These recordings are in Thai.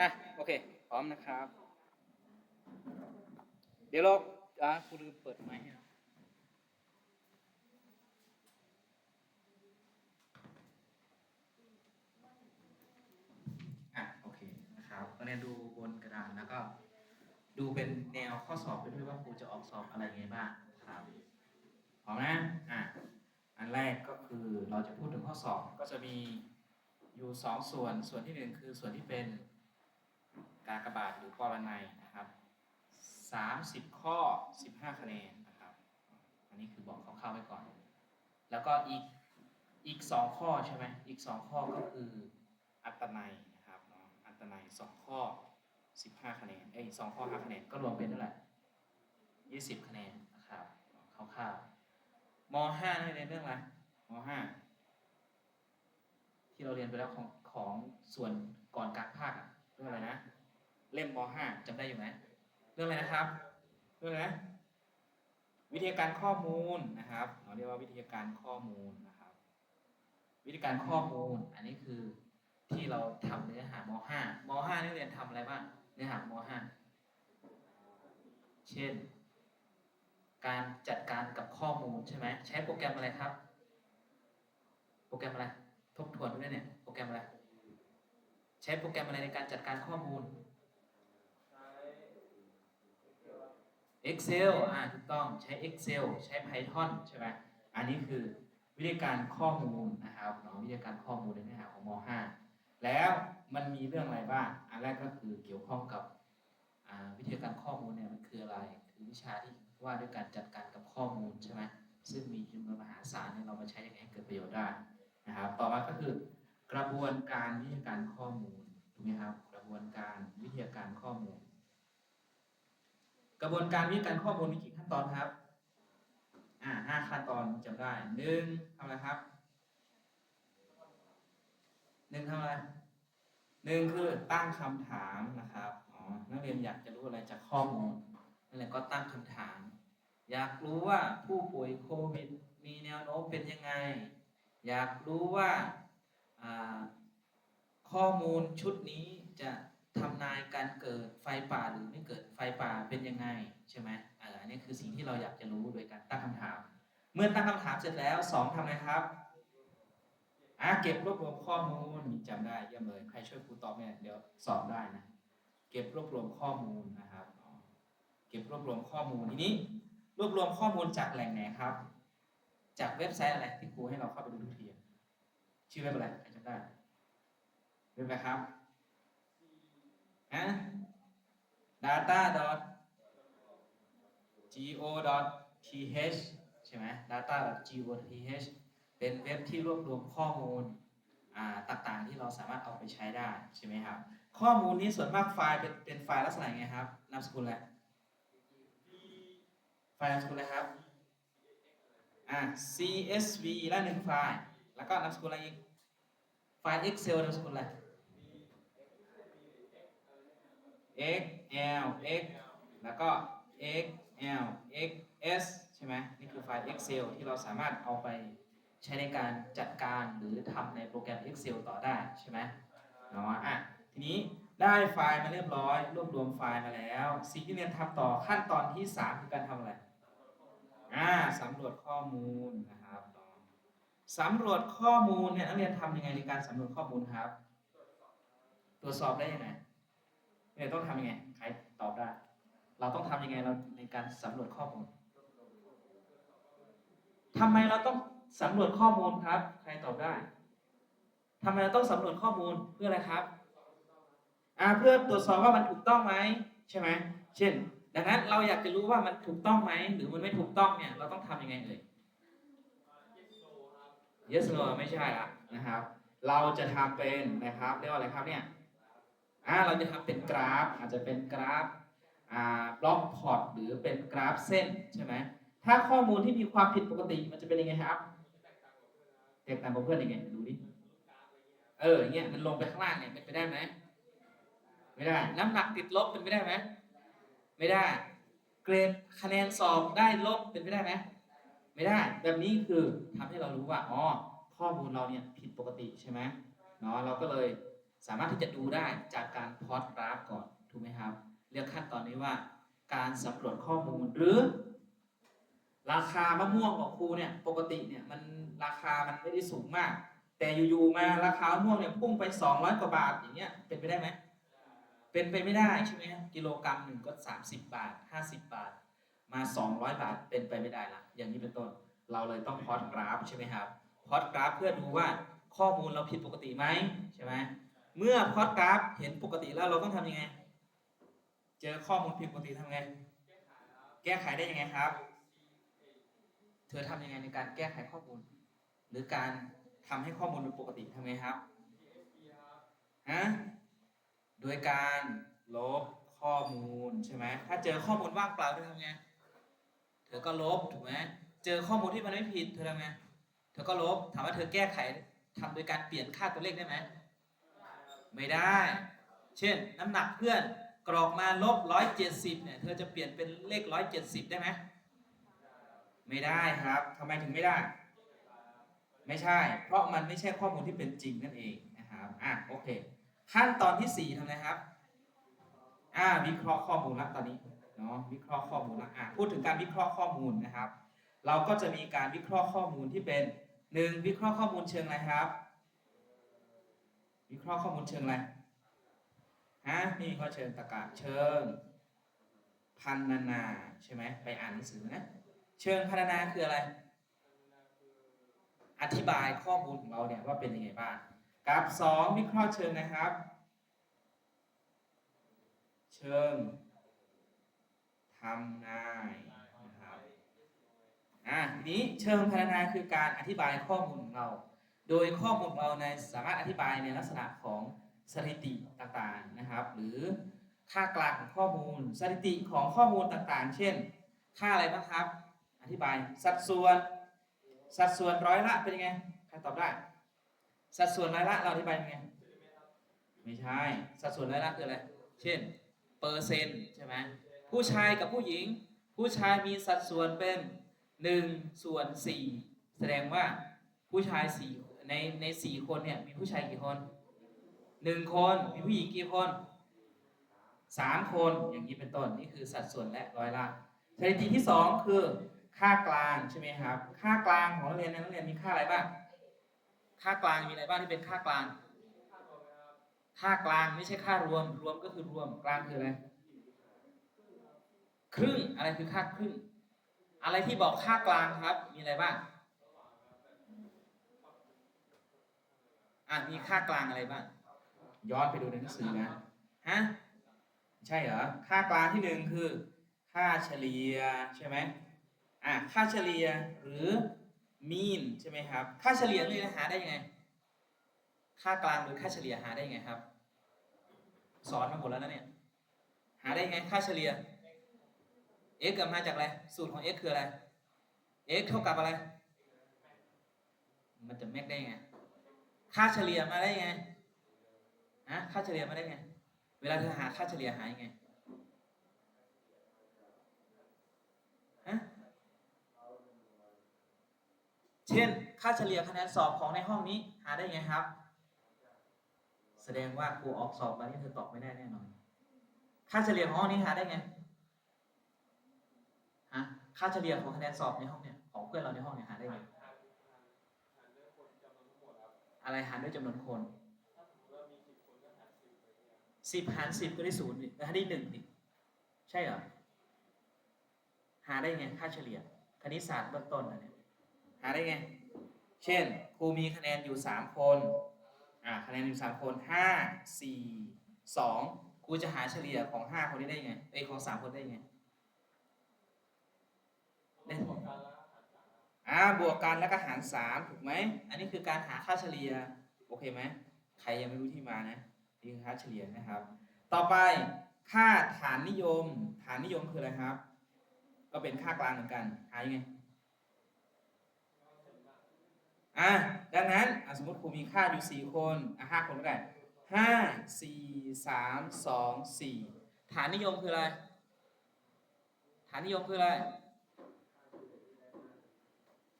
อะโอเค พร้อมนะครับ เดี๋ยวเราอะคุณลืมเปิดไมค์ให้เราอะโอเคนะครับก็เนี่ยดูบนกระดานแล้วก็ ดูเป็นแนวข้อสอบไปด้วยว่าครูจะออกสอบอะไรไงบ้างครับพร้อมนะอะอันแรกก็คือเราจะพูดถึงข้อสอบก็จะมีอยู่สองส่วนส่วนที่หนึ่งคือส่วนที่เป็น กากระบาดหรือปรนัยนะครับสามสิบข้อสิบห้าคะแนนนะครับ อันนี้คือบอกคร่าวๆไว้ก่อน แล้วก็อีกอีกสองข้อใช่ไหมอีกสองข้อก็คืออัตนัยนะครับเนาะอัตนัยสองข้อสิบห้าคะแนนเอ้ยสองข้อห้าคะแนนก็รวมเป็นเท่าไหร่ยี่สิบคะแนนนะครับคร่าวๆมห้านี่เรียนเรื่องอะไรมห้าที่เราเรียนไปแล้วของของส่วนก่อนกางภาคเรื่องอะไรนะ เล่มมห้าจำได้อยู่ไหมเรื่องอะไรนะครับ เรื่องอะไรวิทยาการข้อมูลนะครับ เราเรียกว่าวิทยาการข้อมูลนะครับ วิธีการข้อมูล อันนี้คือที่เราทำเนื้อหาม .5 ม .5 นักเรียนทำอะไรบ้างเนื้อหาม .5 เช่น การจัดการกับข้อมูลใช่ไหมใช้โปรแกรมอะไรครับ โปรแกรมอะไร ทบทวนด้วยเนี่ย โปรแกรมอะไร ใช้โปรแกรมอะไรในการจัดการข้อมูล Excel อ่าถูกต้องใช้ Excel ใช้ Python ใช่ไหมอันนี้คือวิธีการข้อมูลนะครับเนาะวิธีการข้อมูลในเนื้อหาของม .5 แล้วมันมีเรื่องอะไรบ้างอันแรกก็คือเกี่ยวข้องกับวิธีการข้อมูลเนี่ยมันคืออะไร คือวิชาที่ว่าด้วยการจัดการกับข้อมูลใช่ไหมซึ่งมีจำนวนมหาศาลเนี่ยเรามาใช้ยังไงให้เกิดประโยชน์ได้นะครับต่อมาก็คือกระบวนการวิธีการข้อมูลถูกไหมครับกระบวนการวิธีการข้อมูล กระบวนการวิธีการข้อมูลมีกี่ขั้นตอนครับ อ่าห้าขั้นตอนจำได้หนึ่งทำอะไรครับหนึ่งทำอะไรหนึ่งคือตั้งคำถามนะครับอ๋อนักเรียนอยากจะรู้อะไรจากข้อมูลนักเรียนก็ตั้งคำถาม อยากรู้ว่าผู้ป่วยโควิด มีแนวโน้มเป็นยังไง อยากรู้ว่าข้อมูลชุดนี้จะ ทำนายการเกิดไฟป่าหรือไม่เกิดไฟป่าเป็นยังไงใช่ไหมอ่าอันนี้คือสิ่งที่เราอยากจะรู้โดยการตั้งคำถาม เมื่อตั้งคำถามเสร็จแล้วสองทำไรครับอะเก็บรวบรวมข้อมูลมีจำได้เยี่ยมเลยใครช่วยครูตอบเนี่ยเดี๋ยวสอบได้นะเก็บรวบรวมข้อมูลนะครับ เก็บรวบรวมข้อมูลทีนี้ รวบรวมข้อมูลจากแหล่งไหนครับ จากเว็บไซต์อะไรที่ครูให้เราเข้าไปดูทุกทีชื่อเว็บอะไรใครจำได้เว็บอะไรครับ ฮะ data dot go dot th ใช่ไหม data dot go.th เป็นเว็บที่รวบรวมข้อมูลต่างๆที่เราสามารถเอาไปใช้ได้ใช่ไหมครับ ข้อมูลนี้ส่วนมากไฟล์เป็นเป็นไฟล์ลักษณะไงครับนามสกุลอะไรไฟล์นามสกุลอะไรครับอ่า CSV และหนึ่งไฟล์ แล้วก็นามสกุลอะไรอีกไฟล์ Excel นามสกุลอะไร x l x แล้วก็ x l x s ใช่ไหมนี่คือไฟล์ Excel ที่เราสามารถเอาไปใช้ในการจัดการหรือทำในโปรแกรม Excel ต่อได้ใช่ไหมเนาะอะทีนี้ได้ไฟล์มาเรียบร้อย รวบรวมไฟล์มาแล้วสิ่งที่เรียนทำต่อขั้นตอนที่ 3 คือการทำอะไรอ่าสำรวจข้อมูลนะครับสำรวจข้อมูลเนี่ยนักเรียนทำยังไงในการสำรวจข้อมูลครับ ตรวจสอบได้ยังไง เนี่ยต้องทำยังไงใครตอบได้ เราต้องทำยังไงเราในการสำรวจข้อมูลทำไมเราต้องสำรวจข้อมูลครับ ใครตอบได้ทำไมเราต้องสำรวจข้อมูลเพื่ออะไรครับอ่าเพื่อตรวจสอบว่ามันถูกต้องไหมใช่ไหมเช่น ดังนั้นเราอยากจะรู้ว่ามันถูกต้องไหมหรือมันไม่ถูกต้องเนี่ย เราต้องทำยังไงเอ่ย yes no ไม่ใช่ละนะครับ เราจะทำเป็นนะครับเรียกว่าอะไรครับเนี่ย อ่าเราจะทำเป็นกราฟ อาจจะเป็นกราฟอ่าบล็อกพอร์ตหรือเป็นกราฟเส้นใช่ไหมถ้าข้อมูลที่มีความผิดปกติมันจะเป็นยังไงครับแตกต่างกับเพื่อนยังไงดูดิเอออย่างเงี้ยมันลงไปข้างล่างเนี่ยเป็นไปได้ไหมไม่ได้ น้ำหนักติดลบเป็นไปได้ไหมไม่ได้ เกรดคะแนนสอบได้ลบเป็นไปได้ไหมไม่ได้ แบบนี้คือทำให้เรารู้ว่าอ๋อข้อมูลเราเนี่ยผิดปกติใช่ไหมเนาะเราก็เลย สามารถที่จะดูได้จากการพอตกราฟก่อนถูกไหมครับ เรียกขั้นตอนนี้ว่า การสำรวจข้อมูลหรือ ราคามะม่วงของครูเนี่ยปกติเนี่ยมันราคามันไม่ได้สูงมาก แต่อยู่ๆมาราคามะม่วงเนี่ยพุ่งไป 200 กว่าบาทอย่างเงี้ยเป็นไปได้ไหมเป็นไปไม่ได้ใช่ไหมกิโลกรัมหนึ่งก็ 30 บาท 50 บาท มา 200 บาทเป็นไปไม่ได้ละอย่างนี้เป็นต้น เราเลยต้องพอตกราฟใช่ไหมครับพอตกราฟเพื่อดูว่าข้อมูลเราผิดปกติไหมใช่ไหม เมื่อพอตกราฟเห็นปกติแล้วเราต้องทำยังไง เจอข้อมูลผิดปกติทำไง แก้ไขได้ยังไงครับ เธอทำยังไงในการแก้ไขข้อมูล หรือการทำให้ข้อมูลเป็นปกติทำไงครับฮะโดยการลบข้อมูลใช่ไหมถ้าเจอข้อมูลว่างเปล่าเธอทำไง เธอก็ลบถูกไหมเจอข้อมูลที่มันไม่ผิดเธอทำไง เธอก็ลบ ถามว่าเธอแก้ไขทำโดยการเปลี่ยนค่าตัวเลขได้ไหม ไม่ได้ เช่นน้ำหนักเพื่อนกรอกมาลบร้อยเจ็ดสิบเนี่ยเธอจะเปลี่ยนเป็นเลขร้อยเจ็ดสิบได้ไหมไม่ได้ครับทำไมถึงไม่ได้ ไม่ใช่ เพราะมันไม่ใช่ข้อมูลที่เป็นจริงนั่นเองนะครับอะโอเค ขั้นตอนที่สี่ทำไงครับอ่าวิเคราะห์ข้อมูลละตอนนี้เนาะวิเคราะห์ข้อมูลละอะพูดถึงการวิเคราะห์ข้อมูลนะครับ เราก็จะมีการวิเคราะห์ข้อมูลที่เป็นหนึ่งวิเคราะห์ข้อมูลเชิงอะไรครับ วิเคราะห์ข้อมูลเชิงอะไรฮะนี่วิเคราะห์เชิงตรรกะเชิงพันนานาใช่ไหมไปอ่านหนังสือนะ เชิงพันนานาคืออะไร อธิบายข้อมูลของเราเนี่ยว่าเป็นยังไงบ้างกับสองวิเคราะห์เชิงนะครับ เชิงทำนายนะครับอะทีนี้เชิงพัฒนาคือการอธิบายข้อมูลของเรา โดยข้อมูลเราในสามารถอธิบายในลักษณะของสถิติต่างๆนะครับ หรือค่ากลางของข้อมูลสถิติของข้อมูลต่างๆ เช่น ค่าอะไรบ้างครับ อธิบายสัดส่วน สัดส่วนร้อยละเป็นยังไงใครตอบได้ สัดส่วนร้อยละเราอธิบายยังไงไม่ใช่สัดส่วนร้อยละคืออะไรเช่นเปอร์เซ็นต์ใช่ไหมผู้ชายกับผู้หญิง ผู้ชายมีสัดส่วนเป็น1ส่วน4แสดงว่าผู้ชายสี่ ในในสี่คนเนี่ยมีผู้ชายกี่คนหนึ่งคนมีผู้หญิงกี่คนสามคนอย่างนี้เป็นต้นนี่คือสัดส่วนและร้อยละสถิติที่สองคือค่ากลางใช่ไหมครับ ค่ากลางของนักเรียนในนักเรียนมีค่าอะไรบ้าง ค่ากลางมีอะไรบ้างที่เป็นค่ากลาง ค่ากลางไม่ใช่ค่ารวม รวมก็คือรวมกลางคืออะไร ครึ่งอะไรคือค่าครึ่ง อะไรที่บอกค่ากลางครับ มีอะไรบ้าง อะมีค่ากลางอะไรบ้างย้อนไปดูในหนังสือนะฮะใช่เหรอค่ากลางที่หนึ่งคือ ค่าเฉลี่ยใช่ไหมอะค่าเฉลี่ยหรือ mean ใช่ไหมครับ ค่าเฉลี่ยนี่หาได้ยังไง ค่ากลางหรือค่าเฉลี่ยหาได้ยังไงครับ สอนมาหมดแล้วนะเนี่ยหาได้ยังไงค่าเฉลี่ย x กับมาจากอะไรสูตรของ x คืออะไร x เท่ากับอะไร มันจะแม็กได้ยังไง ค่าเฉลี่ยมาได้ไงฮะค่าเฉลี่ยมาได้ไง เวลาเธอหาค่าเฉลี่ยหายังไงฮะเช่น ค่าเฉลี่ยคะแนนสอบของในห้องนี้หาได้ไงครับ แสดงว่าครูออกสอบมาที่เธอตอบไม่ได้แน่นอน ค่าเฉลี่ยของห้องนี้หาได้ไงฮะค่าเฉลี่ยของคะแนนสอบในห้องเนี่ยของเพื่อนเราในห้องเนี่ยหาได้ไง อะไรหารด้วยจำนวนคนสิบหารสิบก็ได้ศูนย์ดิแล้วได้หนึ่งดิใช่เหรอหาได้ไงค่าเฉลี่ย คณิตศาสตร์เบื้องต้นนะเนี่ยหาได้ไง เช่นครูมีคะแนนอยู่สามคนอ่าคะแนนอยู่สามคนห้าสี่สองครูจะหาเฉลี่ยของห้าคนนี้ได้ยังไงเอ้ยของสามคนได้ยังไงได้ อ่าบวกกันแล้วก็หารสามถูกไหม อันนี้คือการหาค่าเฉลี่ย โอเคไหม ใครยังไม่รู้ที่มานะนี่คือค่าเฉลี่ยนะครับ ต่อไปค่าฐานนิยม ฐานนิยมคืออะไรครับ ก็เป็นค่ากลางเหมือนกันหายังไงอะดังนั้นสมมติครูมีค่าอยู่สี่คนอะห้าคนก็ได้ห้าสี่สามสองสี่ฐานนิยมคืออะไร ฐานนิยมคืออะไร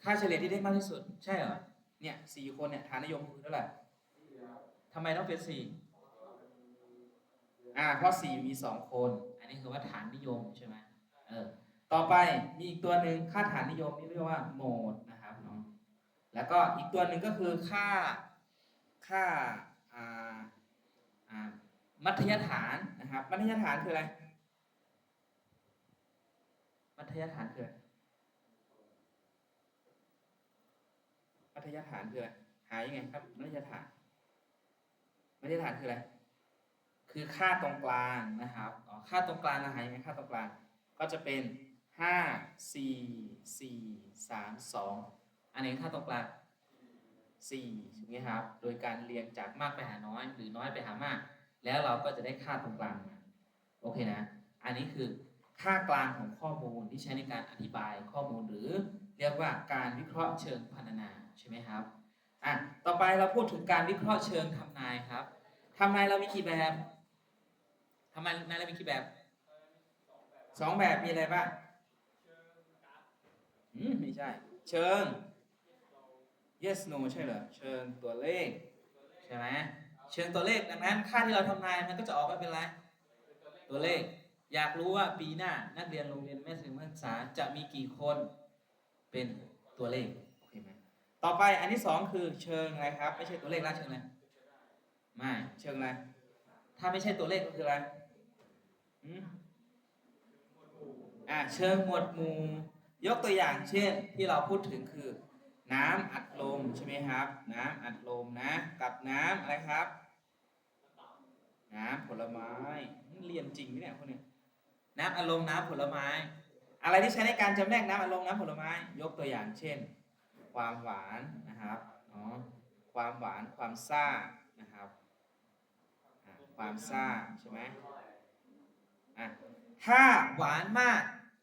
ค่าเฉลี่ยที่ได้มากที่สุด ใช่เหรอ เนี่ยสี่คนเนี่ยฐานนิยมคือเท่าไหร่ทำไมต้องเป็นสี่อ่าเพราะสี่มีสองคน อันนี้คือว่าฐานนิยมใช่ไหมเออ ต่อไปมีอีกตัวหนึ่งค่าฐานนิยมนี่เรียกว่าโหมดนะครับเนาะแล้วก็อีกตัวหนึ่งก็คือค่าค่าอ่าอ่ามัธยฐานนะครับ มัธยฐานคืออะไร มัธยฐานคืออะไร มัธยฐานคืออะไรหายังไงครับมัธยฐานมัธยฐานคืออะไรคือค่าตรงกลางนะครับอ๋อค่าตรงกลางเราหายังไงค่าตรงกลาง ก็จะเป็นห้าสี่สี่สามสองอันนี้ค่าตรงกลางสี่ถูกไหมครับ โดยการเรียงจากมากไปหาน้อย หรือน้อยไปหามาก แล้วเราก็จะได้ค่าตรงกลางมาโอเคนะ อันนี้คือค่ากลางของข้อมูลที่ใช้ในการอธิบายข้อมูลหรือ เรียกว่าการวิเคราะห์เชิงพรรณนาใช่ไหมครับอะต่อไปเราพูดถึงการวิเคราะห์เชิงทำนายครับทำนายเรามีกี่แบบทำนายเรามีกี่แบบสองแบบมีอะไรบ้างอืมไม่ใช่ เชิง yes no ใช่เหรอเชิงตัวเลขใช่ไหมเชิงตัวเลขดังนั้นค่าที่เราทำนายมันก็จะออกมาเป็นอะไร ตัวเลข อยากรู้ว่าปีหน้านักเรียนโรงเรียนแม่สื่อศึกษาจะมีกี่คน เป็นตัวเลขโอเคไหมต่อไปอันที่สองคือเชิงอะไรครับ ไม่ใช่ตัวเลขแล้วเชิงอะไรไม่เชิงอะไรถ้าไม่ใช่ตัวเลขก็คืออะไรอืมอ่าเชิงหมวดหมู่ยกตัวอย่างเช่นที่เราพูดถึงคือ น้ำอัดลมใช่ไหมครับ น้ำอัดลมนะ กับน้ำอะไรครับ น้ำผลไม้เรียนจริงไหมเนี่ยพวกเนี้น้ำอัดลมน้ำผลไม้ อะไรที่ใช้ในการจำแนกน้ำอัดลมน้ำผลไม้ ยกตัวอย่างเช่น ความหวานนะครับอ๋อความหวานความซ่านะครับความซ่าใช่ไหมอะถ้าหวานมาก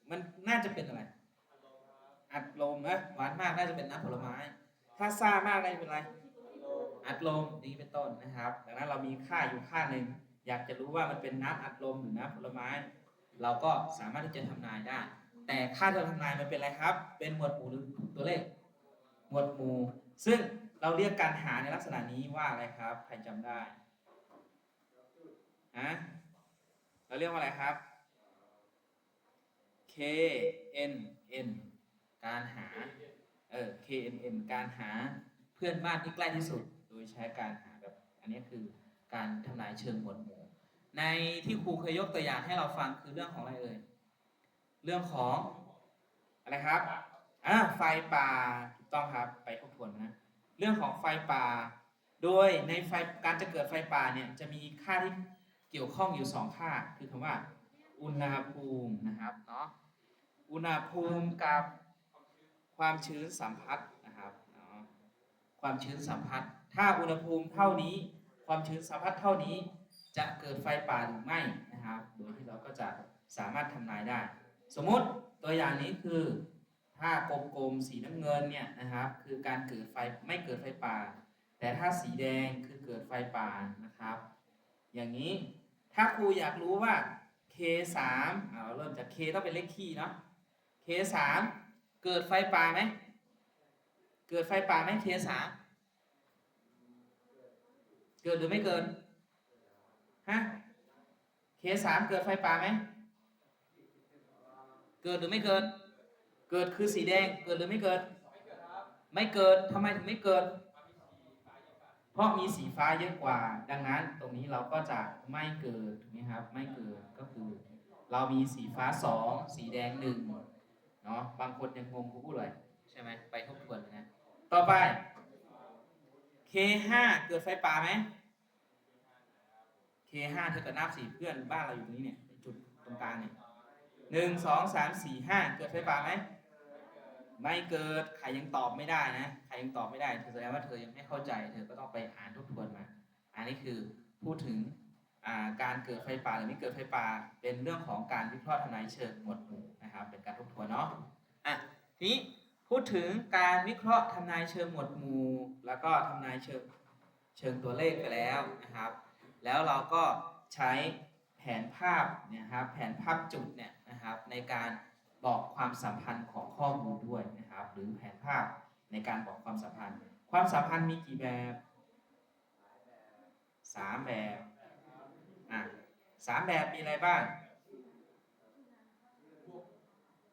มันน่าจะเป็นอะไร อัดลมนะหวานมากน่าจะเป็นน้ำผลไม้ ถ้าซ่ามากน่าจะเป็นอะไร อัดลมนี้เป็นต้นนะครับดังนั้นเรามีค่าอยู่ค่าหนึ่งอยากจะรู้ว่ามันเป็นน้ำอัดลมหรือน้ำผลไม้ เราก็สามารถที่จะทำนายได้ แต่ค่าที่เราทำนายมันเป็นอะไรครับ เป็นหมวดหมู่หรือตัวเลข หมวดหมู่ ซึ่งเราเรียกการหาในลักษณะนี้ว่าอะไรครับ ใครจำได้ฮะเราเรียกว่าอะไรครับ K N N การหา เออ K N N การหาเพื่อนบ้านที่ใกล้ที่สุด โดยใช้การหาแบบ อันนี้คือการทำนายเชิงหมวดหมู่ ในที่ครูเคยยกตัวอย่างให้เราฟังคือเรื่องของอะไรเอ่ย เรื่องของอะไรครับอ่าไฟป่าถูกต้องครับไปทบทวนนะเรื่องของไฟป่า โดยในไฟการจะเกิดไฟป่าเนี่ยจะมีค่าที่เกี่ยวข้องอยู่สองค่า คือคำว่า อุณหภูมินะครับเนาะอุณหภูมิกับความชื้นสัมผัสนะครับเนาะความชื้นสัมผัส ถ้าอุณหภูมิเท่านี้ ความชื้นสัมผัสเท่านี้จะเกิดไฟป่าหรือไม่นะครับ โดยที่เราก็จะสามารถทำนายได้ สมมุติตัวอย่างนี้คือถ้ากลมๆสีน้ำเงินเนี่ยนะครับ คือการเกิดไฟไม่เกิดไฟป่า แต่ถ้าสีแดงคือเกิดไฟป่านะครับ อย่างนี้ถ้าครูอยากรู้ว่า K สามเราเริ่มจาก K ต้องเป็นเลขคี่เนาะ K สามเกิดไฟป่าไหมเกิดไฟป่าไหม K สามเกิดหรือไม่เกิดฮะ K สามเกิดไฟป่าไหม เกิดหรือไม่เกิด เกิดคือสีแดง เกิดหรือไม่เกิด ไม่เกิดทำไมถึงไม่เกิด เพราะมีสีฟ้าเยอะกว่า ดังนั้นตรงนี้เราก็จะไม่เกิดถูกไหมครับ ไม่เกิดก็คือ เรามีสีฟ้าสองสีแดงหนึ่งเนาะ บางคนยังงงกูพูดเลยใช่ไหมไปทบทวนนะ ต่อไป K5 เกิดไฟป่าไหม K5 เท่ากับน้ำสีเพื่อนบ้านเราอยู่ตรงนี้เนี่ยจุดตรงกลางเนี่ย หนึ่งสองสามสี่ห้าเกิดไฟป่าไหมไม่เกิดใครยังตอบไม่ได้นะใครยังตอบไม่ได้เธอแสดงว่าเธอยังไม่เข้าใจ เธอก็ต้องไปอ่านทบทวนมา อันนี้คือพูดถึงาการเกิดไฟป่าหรือไม่เกิดไฟป่าเป็นเรื่องของการวิเคราะห์ทำนายเชิงหมวดหมู่นะครับ เป็นการทบทวนเนาะอะทีนี้พูดถึงการวิเคราะห์ทำนายเชิงหมวดหมู่ แล้วก็ทำนายเชิงเชิงตัวเลขไปแล้วนะครับ แล้วเราก็ใช้แผนภาพเนยครับแผนภาพจุดเนี่ย นะครับ ในการบอกความสัมพันธ์ของข้อมูลด้วยนะครับ หรือแผนภาพในการบอกความสัมพันธ์ ความสัมพันธ์มีกี่แบบสามแบบอะสสามแบบมีอะไรบ้าง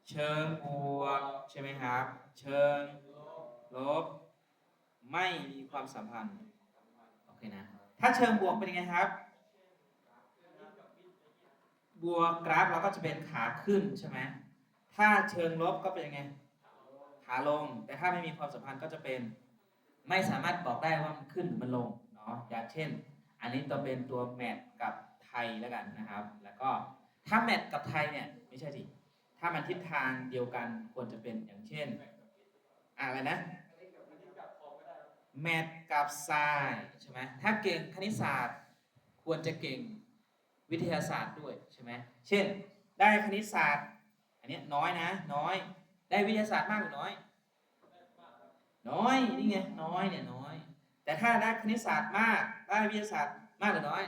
เชิงบวกใช่ไหมครับ เชิงลบ ไม่มีความสัมพันธ์โอเคนะ ถ้าเชิงบวกเป็นยังไงครับ บวกกราฟเราก็จะเป็นขาขึ้นใช่ไหมถ้าเชิงลบก็เป็นยังไง ขาลง แต่ถ้าไม่มีความสัมพันธ์ก็จะเป็น ไม่สามารถบอกได้ว่ามันขึ้นหรือมันลงเนาะ อย่างเช่น อันนี้ตัวเป็นตัวแมทกับไทยแล้วกันนะครับ แล้วก็ถ้าแมทกับไทยเนี่ยไม่ใช่สิ ถ้ามันทิศทางเดียวกันควรจะเป็นอย่างเช่น อะไรนะ แมทกับไซใช่ไหมถ้าเก่งคณิตศาสตร์ควรจะเก่ง วิทยาศาสตร์ด้วยใช่ไหมเช่น ได้คณิตศาสตร์ อันนี้น้อยนะ น้อย ได้วิทยาศาสตร์มากหรือน้อย น้อยนี่ไงน้อยเนี่ยน้อย แต่ถ้าได้คณิตศาสตร์มากได้วิทยาศาสตร์มากหรือน้อย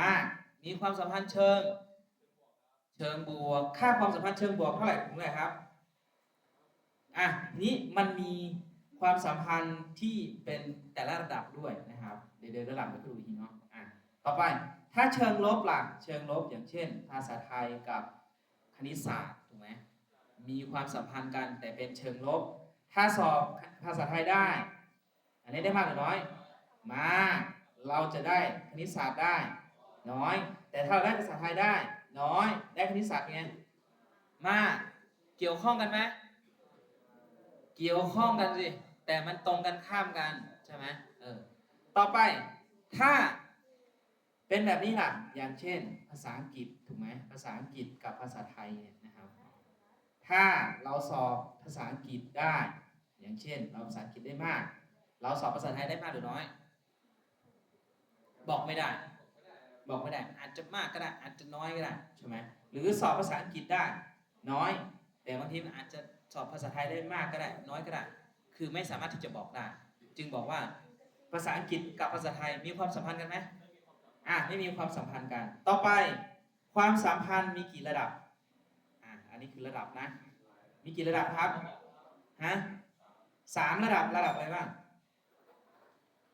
มากมีความสัมพันธ์เชิง เชิงบวก ค่าความสัมพันธ์เชิงบวกเท่าไหร่ถึงเท่าไหร่ครับอะนี้มันมีความสัมพันธ์ที่เป็นแต่ละระดับด้วยนะครับ เดี๋ยวเดี๋ยวระดับไปดูอีกทีเนาะอะ ต่อไป ถ้าเชิงลบล่ะ เชิงลบอย่างเช่น ภาษาไทยกับคณิตศาสตร์ถูกไหมมีความสัมพันธ์กันแต่เป็นเชิงลบ ถ้าสอบภาษาไทยได้ อันนี้ได้มากหรือน้อย มากเราจะได้คณิตศาสตร์ได้ น้อย แต่ถ้าเราได้ภาษาไทยได้ น้อย ได้คณิตศาสตร์ไงมาก เกี่ยวข้องกันไหมเกี่ยวข้องกันสิ แต่มันตรงกันข้ามกันใช่ไหมเออ ต่อไป ถ้า เป็นแบบนี้ล่ะ อย่างเช่น ภาษาอังกฤษถูกไหมภาษาอังกฤษกับภาษาไทยเนี่ยนะครับ ถ้าเราสอบภาษาอังกฤษได้ อย่างเช่น เราภาษาอังกฤษได้มาก เราสอบภาษาไทยได้มากหรือน้อย บอกไม่ได้ บอกไม่ได้ อาจจะมากก็ได้ อาจจะน้อยก็ได้ใช่ไหมหรือสอบภาษาอังกฤษได้ น้อย แต่บางทีมันอาจจะสอบภาษาไทยได้มากก็ได้ น้อยก็ได้ คือไม่สามารถที่จะบอกได้ จึงบอกว่าภาษาอังกฤษกับภาษาไทยมีความสัมพันธ์กันไหม อะไม่มีความสัมพันธ์กัน ต่อไปความสัมพันธ์มีกี่ระดับอะอันนี้คือระดับนะ มีกี่ระดับครับฮะสามระดับระดับอะไรบ้าง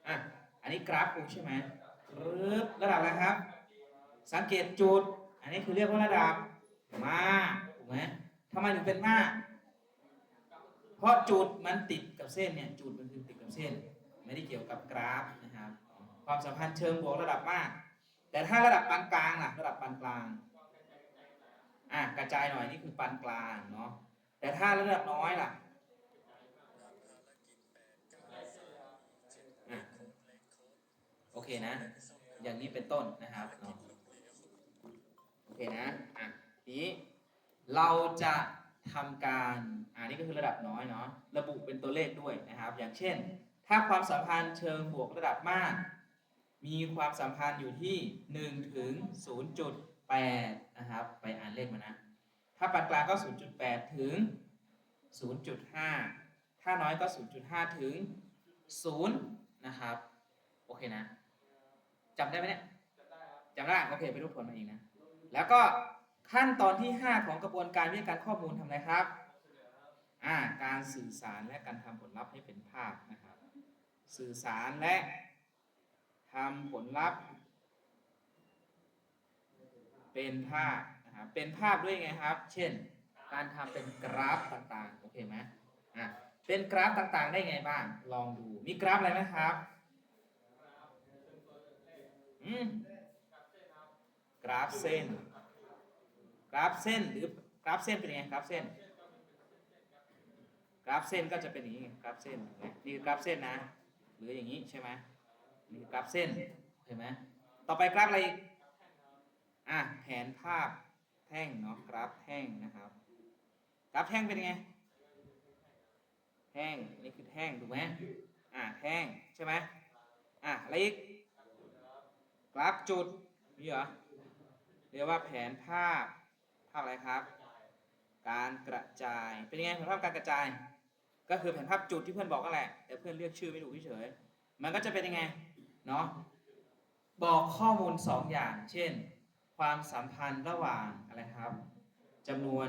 อะอันนี้กราฟครูใช่ไหมรึบระดับอะไรครับ สังเกตจุด อันนี้คือเรียกว่าระดับมากถูกไหมทำไมถึงเป็นมาก เพราะจุดมันติดกับเส้นเนี่ยจุดมันคือติดกับเส้น ไม่ได้เกี่ยวกับกราฟน ความสัมพันธ์เชิงบวกระดับมาก แต่ถ้าระดับปานกลางล่ะระดับปานกลางอะกระจายหน่อยนี่คือปานกลางเนาะแต่ถ้าระดับน้อยล่ะอะโอเคนะ อย่างนี้เป็นต้นนะครับเนาะโอเคนะอะทีนี้เราจะทำการอ่านี่ก็คือระดับน้อยเนาะระบุเป็นตัวเลขด้วยนะครับ อย่างเช่น ถ้าความสัมพันธ์เชิงบวกระดับมาก มีความสัมพันธ์อยู่ที่1ถึง0.8นะครับ ไปอ่านเลขมานะ ถ้าปานกลางก็ 0.8 ถึง 0.5 ถ้าน้อยก็ 0.5 ถึง 0 นะครับ โอเคนะจำได้ไหมเนี่ยจำได้โอเคไปรูปผลมาเองนะ แล้วก็ขั้นตอนที่ 5 ของกระบวนการวิทยาการข้อมูลทำอะไรครับอ่าการสื่อสารและการทำผลลัพธ์ให้เป็นภาพนะครับ สื่อสารและ ทำผลลัพธ์ เป็นภาพนะครับเป็นภาพด้วยไงครับ เช่น การทำเป็นกราฟต่างๆ โอเคไหมอะเป็นกราฟต่างๆ ได้ไงบ้าง ลองดู มีกราฟอะไรไหมครับ อืม กราฟเส้น กราฟเส้นหรือกราฟเส้นเป็นยังไงกราฟเส้น กราฟเส้นก็จะเป็นอย่างนี้ กราฟเส้นเห็นไหมนี่คือกราฟเส้นนะ หรืออย่างนี้ใช่ไหม นี่คือกราฟเส้นเห็นไหมต่อไปกราฟอะไรอีกอะแผนภาพแท่งเนาะกราฟแท่งนะครับ กราฟแท่งเป็นไง แท่งนี่คือแท่งถูกไหมอะแท่งใช่ไหมอะอะไรอีกกราฟจุดมีเหรอเรียกว่าแผนภาพภาพอะไรครับ การกระจายเป็นไงแผนภาพการกระจาย ก็คือแผนภาพจุดที่เพื่อนบอกก็แหละแต่เพื่อนเรียกชื่อไม่ถูกเฉยมันก็จะเป็นยังไง เนาะบอกข้อมูลสองอย่าง เช่น ความสัมพันธ์ระหว่างอะไรครับจำนวน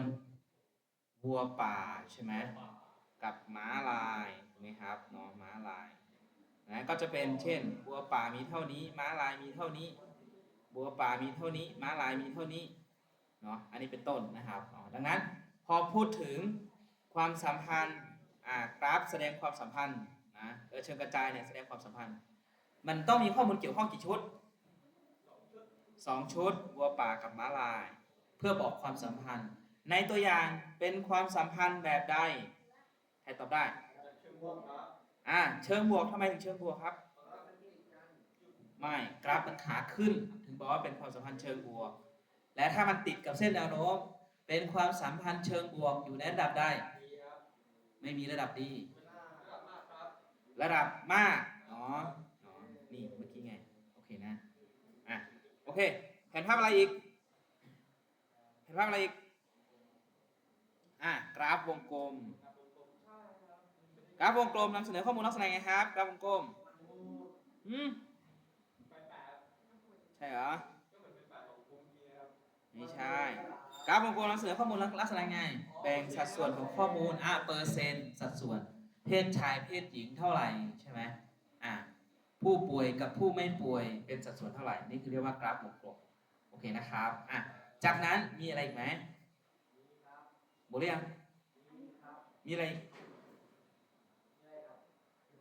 วัวป่าใช่ไหมกับม้าลายถูกไหมครับเนาะม้าลายนะก็จะเป็นเช่นวัวป่ามีเท่านี้ ม้าลายมีเท่านี้บบัวป่ามีเท่านี้ ม้าลายมีเท่านี้เนาะอันนี้เป็นต้นนะครับดังนั้นพอพูดถึงความสัมพันธ์กราฟแสดงความสัมพันธ์นะเออเชิงกระจายเนี่ยแสดงความสัมพันธ์ มันต้องมีข้อมูลเกี่ยวข้องกี่ชุดสองชุดวัวป่ากับม้าลาย เพื่อบอกความสัมพันธ์ ในตัวอย่างเป็นความสัมพันธ์แบบใดใครตอบได้อ่าเชิงบวกทำไมถึงเชิงบวกครับ ไม่กราฟมันขาขึ้น ถึงบอกว่าเป็นความสัมพันธ์เชิงบวก และถ้ามันติดกับเส้นแนวโน้มเป็นความสัมพันธ์เชิงบวกอยู่ในระดับใดไม่มีระดับดี ระดับมากอ๋ออ๋อนี่เมื่อกี้ไง โอเคนะ อะ โอ เคแผนภาพอะไรอีกแผนภาพอะไรอีก อะกราฟวงกลม กราฟวงกลมนำเสนอข้อมูลลักษณะไงครับ กราฟวงกลม อืมใช่เหรอ ไม่ใช่ กราฟวงกลมนำเสนอข้อมูลลักษณะไง แบ่งสัดส่วนของข้อมูล อะเปอร์เซ็นต์สัดส่วน เพศชายเพศหญิงเท่าไหร่ใช่ไหม ผู้ป่วยกับผู้ไม่ป่วยเป็นสัดส่วนเท่าไหร่ นี่คือเรียกว่ากราฟวงกลมโอเคนะครับอะจากนั้นมีอะไรอีกไหมหมดหรือยังมีอะไร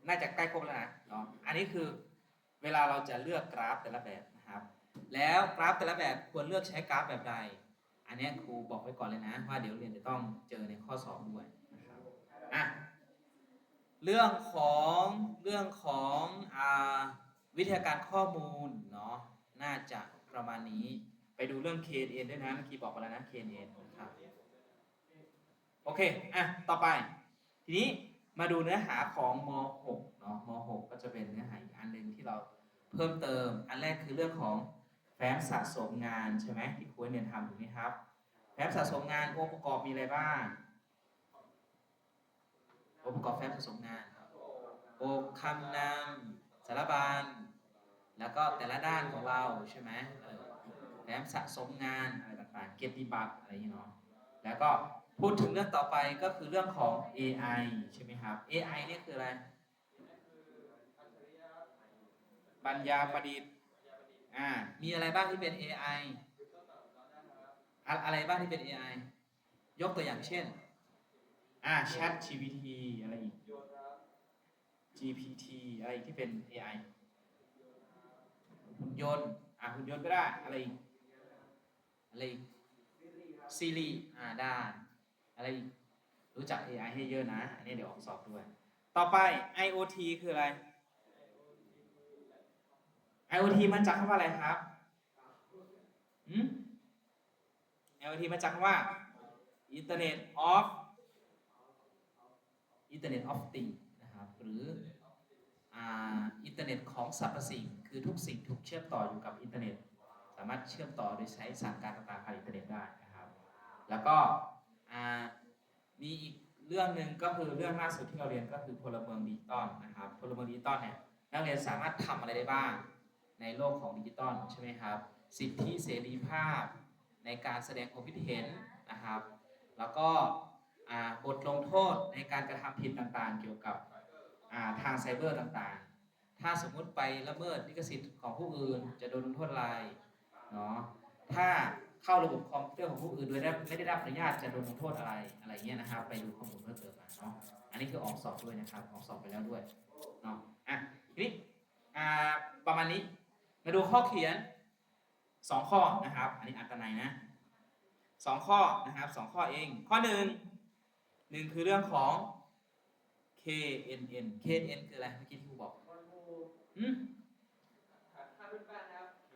น่าจะใกล้ครบแล้วนะเนาะอันนี้คือเวลาเราจะเลือกกราฟแต่ละแบบนะครับ แล้วกราฟแต่ละแบบควรเลือกใช้กราฟแบบใด อันนี้ครูบอกไว้ก่อนเลยนะ ว่าเดี๋ยวเรียนจะต้องเจอในข้อสอบด้วยนะครับอะ เรื่องของเรื่องของอวิทยาการข้อมูลเนาะน่าจะประมาณนี้ ไปดูเรื่อง KNN ด้วยนะเมื่อกี้บอกไปแล้วนะ KNN นะครับโอเคอะต่อไป ทีนี้มาดูเนื้อหาของม .6 เนาะม .6 ก็จะเป็นเนื้อหาอีกอันหนึ่งที่เราเพิ่มเติม อันแรกคือเรื่องของแฟ้มสะสมงานใช่ไหมที่ครูเรียนทำถูกไหมครับ แฟ้มสะสมงานองค์ประกอบมีอะไรบ้าง องค์ประกอบแฟ้มสะสมงานโอกคำนำสารบัญแล้วก็แต่ละด้านของเราใช่ไหมแฟ้มสะสมงานอะไรต่างๆ เกียรติบัตรอะไรอย่างเนาะแล้วก็พูดถึงเรื่องต่อไปก็คือเรื่องของ AI ใช่ไหมครับ AI เนี่ยคืออะไรปัญญาประดิษฐ์อ่ามีอะไรบ้างที่เป็น AI อะอะไรบ้างที่เป็น AI ยกตัวอย่างเช่น อ่า Chat GPT อะไรอีก GPT อะไรอีกที่เป็น AI หุ่นยนต์อ่าหุ่นยนต์ก็ได้อะไรอีกอะไรอีก Siri อ่าได้อะไรอีกรู้จัก AI ให้เยอะนะอันนี้เดี๋ยวออกสอบด้วย ต่อไป IoT คืออะไร IoT มันจากคำว่าอะไรครับอืม IoT มาจากคำว่า Internet of Internet of Things นะครับหรืออินเทอร์เน็ตของสรรพสิ่ง คือทุกสิ่งถูกเชื่อมต่ออยู่กับอินเทอร์เน็ต สามารถเชื่อมต่อโดยใช้สั่งการต่างๆผ่านอินเทอร์เน็ตได้นะครับ แล้วก็มีอีกเรื่องหนึ่งก็คือเรื่องล่าสุดที่เราเรียนก็คือพลเมืองดิจิตอลนะครับพลเมืองดิจิตอลเนี่ยนักเรียนสามารถทำอะไรได้บ้างในโลกของดิจิตอลใช่ไหมครับ สิทธิเสรีภาพในการแสดงความคิดเห็นนะครับ แล้วก็ บทลงโทษในการกระทำผิดต่างๆ เกี่ยวกับาทางไซเบอร์ต่างๆ ถ้าสมมุติไปละเมิดลิขสิทธิ์ของผู้อื่น จะโดนลงโทษอะไรเนาะ ถ้าเข้าระบบคอมพิวเตอร์ของผู้อื่นโดยไม่ได้รับอนุญาตจะโดนลงโทษอะไรอะไรเงี้ยนะครับ ไปดูข้อมูลเพิ่มเติมมาเนาะ อันนี้คือออกสอบด้วยนะครับ ออกสอบไปแล้วด้วยเนาะ อะทีนี้อ่าประมาณนี้ มาดูข้อเขียนสองข้อนะครับ อันนี้อัตนัยนะสองข้อนะครับสองข้อเอง ข้อหนึ่ง หนึ่งคือเรื่องของ KNN KNN คืออะไรเมื่อกี้ที่ครูบอกอืม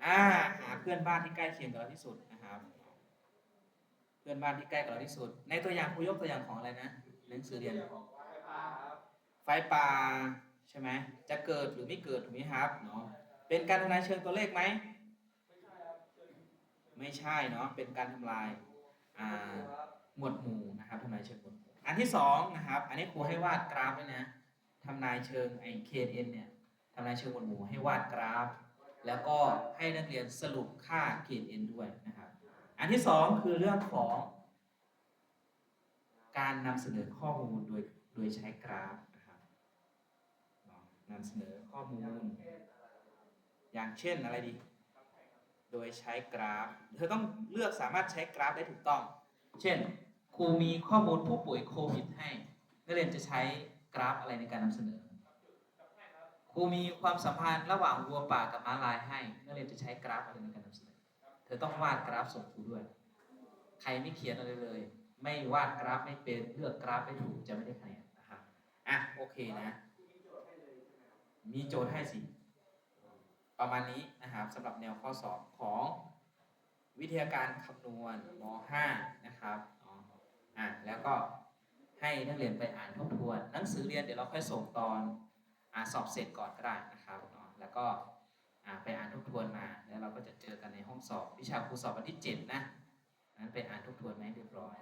อ่าหาเพื่อนบ้านที่ใกล้เคียงกับเราที่สุดนะครับ เพื่อนบ้านที่ใกล้กับเราที่สุด ในตัวอย่างครูยกตัวอย่างของอะไรนะหนังสือเรียนไฟป่าใช่ไหมจะเกิดหรือไม่เกิดถูกไหมครับเนาะเป็นการทำลายเชิงตัวเลขไหมไม่ใช่เนาะเป็นการทำลายอ่าหมวดหมู่นะครับทำลายเชิงหมวดหมู่ อันที่สองนะครับ อันนี้ครูให้วาดกราฟด้วยนะทำลายเชิงไอ้ KN เนี่ยทำลายเชิงหมวดหมู่ให้วาดกราฟ แล้วก็ให้นักเรียนสรุปค่า KN ด้วยนะครับ อันที่สองคือเรื่องของ การนำเสนอข้อมูลโดยโดยใช้กราฟนะครับนำเสนอข้อมูล อย่างเช่นอะไรดี โดยใช้กราฟ เธอต้องเลือกสามารถใช้กราฟได้ถูกต้อง เช่น ครูมีข้อมูลผู้ป่วยโควิดให้นักเรียนจะใช้กราฟอะไรในการนำเสนอ ครูมีความสัมพันธ์ระหว่างวัวป่ากับม้าลายให้นักเรียนจะใช้กราฟอะไรในการนำเสนอ เธอต้องวาดกราฟส่งครูด้วย ใครไม่เขียนอะไรเลย ไม่วาดกราฟไม่เป็นเลือกกราฟไม่ถูกจะไม่ได้คะแนนนะครับอะโอเคนะ มีโจทย์ให้สิประมาณนี้นะครับสำหรับแนวข้อสอบของวิทยาการคำนวณม .5 นะครับ อะแล้วก็ให้นักเรียนไปอ่านทบทวนหนังสือเรียนเดี๋ยวเราค่อยส่งตอนอ่าสอบเสร็จก่อนก็ได้นะครับแล้วก็อ่าไปอ่านทบทวนมา แล้วเราก็จะเจอกันในห้องสอบ วิชาครูสอบวันที่ 7 นะนั้นไปอ่านทบทวนมาให้เรียบร้อย